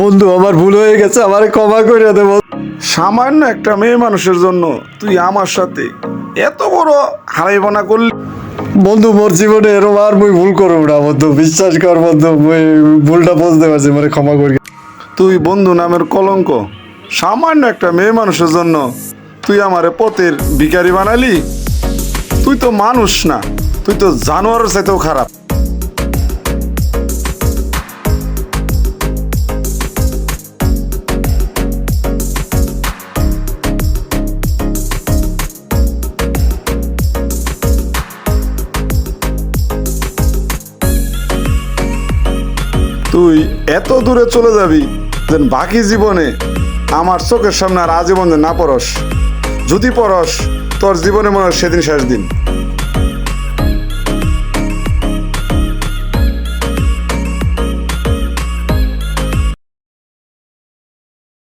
বন্ধু আমার ভুল হয়ে গেছে আমার ক্ষমা করে দেবো সামান্য একটা মেয়ে মানুষের জন্য তুই আমার সাথে এত বড় হারাইবনা করলি। বন্ধু মোর জীবনে এরম আর মুই ভুল করব না বন্ধু বিশ্বাস কর বন্ধু মুই ভুলটা বুঝতে পারছি মানে ক্ষমা করি তুই বন্ধু নামের কলঙ্ক সামান্য একটা মেয়ে মানুষের জন্য তুই আমারে পথের ভিকারি বানালি। তুই তো মানুষ না তুই তো জানোয়ারের চাইতেও খারাপ। তুই এত দূরে চলে যাবি যেন বাকি জীবনে আমার চোখের সামনে আর আজীবন না পড়স, যদি পড়স, তোর জীবনে মনে হয় সেদিন শেষ দিন।